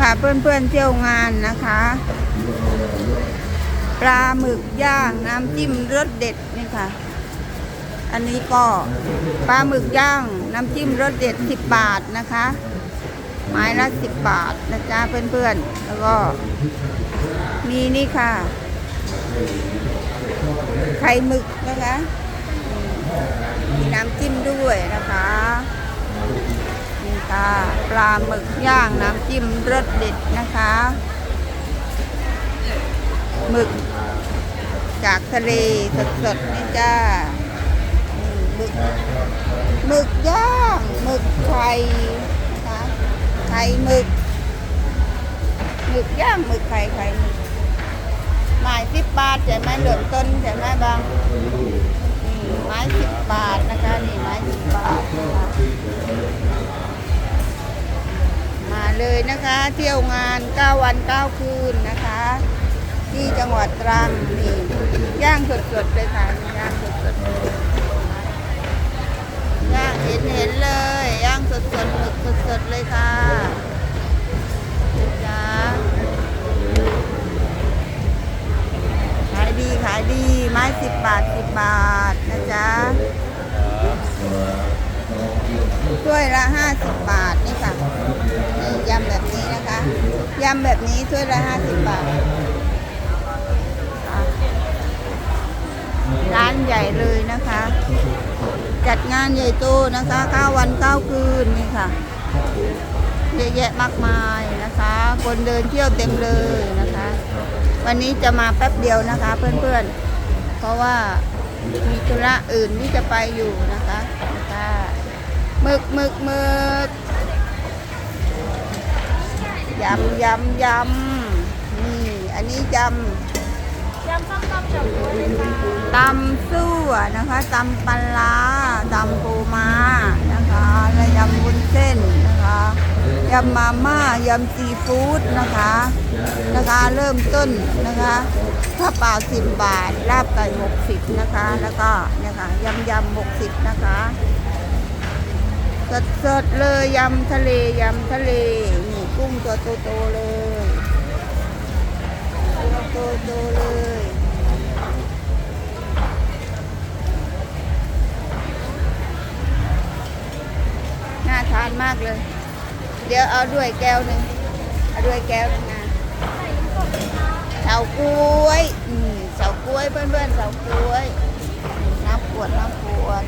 ค่ะเพื่อนๆเที่ยวงานนะคะ ปลาหมึกย่างน้ำจิ้มรสเด็ดนี่ค่ะ อันนี้ก็ปลาหมึกย่างน้ำจิ้มรสเด็ด 10 บาทนะคะไม้ละ10บาทนะจ๊ะเพื่อนๆ แล้วก็มีนี่ค่ะไข่หมึกนะคะ มีน้ำจิ้มด้วยนะคะ ค่ะปลาหมึกย่างน้ำจิ้มรสเด็ดนะคะหมึก จากทะเลสดๆนี่จ้าหมึกหมึกย่างหมึกไข่นะคะไข่หมึกหมึกย่างหมึกไข่ไข่หมึกไม้สิบบาทใช่ไหมเหลือต้นใช่ไหมบางไม้สิบบาทนะคะนี่ไม้สิบบาทนะคะ เลยนะคะ เที่ยวงาน 9 วัน 9 คืนนะคะ ที่จังหวัดตรังนี่ย่างสดๆเลยค่ะย่างสดๆเลยย่างเห็นเห็นเลยย่างสดๆหมึกสดๆเลยค่ะจ้าขายดีขายดีไม้สิบบาทสิบบาทนะจ๊ะถ้วยละห้าสิบบาทำแบบนี้ถ้วยละห้าสิบบาท ร้านใหญ่เลยนะคะ จัดงานใหญ่โตนะคะเก้าวันเก้าคืนนี่ค่ะ เยอะแยะมากมายนะคะ คนเดินเที่ยวเต็มเลยนะคะ วันนี้จะมาแป๊บเดียวนะคะเพื่อนๆ เพราะว่ามีธุระอื่นที่จะไปอยู่นะคะค่ะหมึกหมึกหมึก ยำยำยำนี่ อันนี้ยยำส้มตำจับปูค่ะำตำซั่วนะคะตำปลาร้าตำปูม้านะคะและยำวุ้นเส้นนะคะยำมาม่ายำซีฟู้ดนะคะนะคะเริ่มต้นนะคะถ้าเปล่าสิบบาทลาบไก่หกสิบนะคะ แล้วก็เนี่ยค่ะยำยำหกสิบนะคะสดสดๆเลยยำทะเลยำทะเลนี่ กุ้งตัวโตๆเลยตัวโตๆเลยน่าทานมากเลย เดี๋ยวเอาด้วยแก้วหนึ่งเอาด้วยแก้วนึงนะเฉาก้วยอืมเฉาก้วยเพื่อนๆเฉาก้วยน้ำขวดน้ำขวด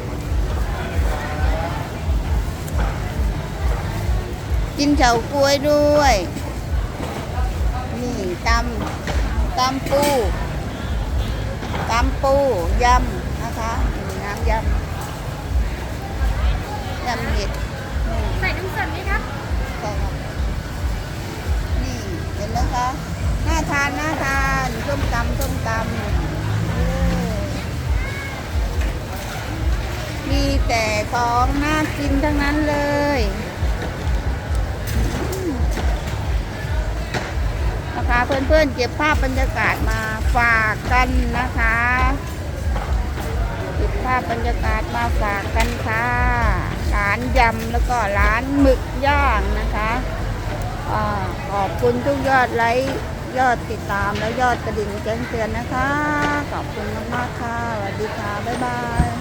กินเฉาก้วยด้วย นี่ตำตำปูตำปูยำนะคะนี่น้ำยำยำเห็ดนี่ใส่น้ำส้มไหมครับใส่ครับนี่เห็นไหมคะน่าทานน่าทานส้มตำส้มตำเออมีแต่ของน่ากินทั้งนั้นเลย นะคะ เพื่อนๆเก็บภาพบรรยากาศมาฝากกันนะคะเก็บภาพบรรยากาศมาฝากกันค่ะร้านยำแล้วก็ร้านหมึกย่างนะคะอขอบคุณทุกยอดไลค์ยอดติดตามและยอดกระดิ่งแจ้งเตือนนะคะ ขอบคุณมากๆค่ะสวัสดีค่ะ บ๊ายบาย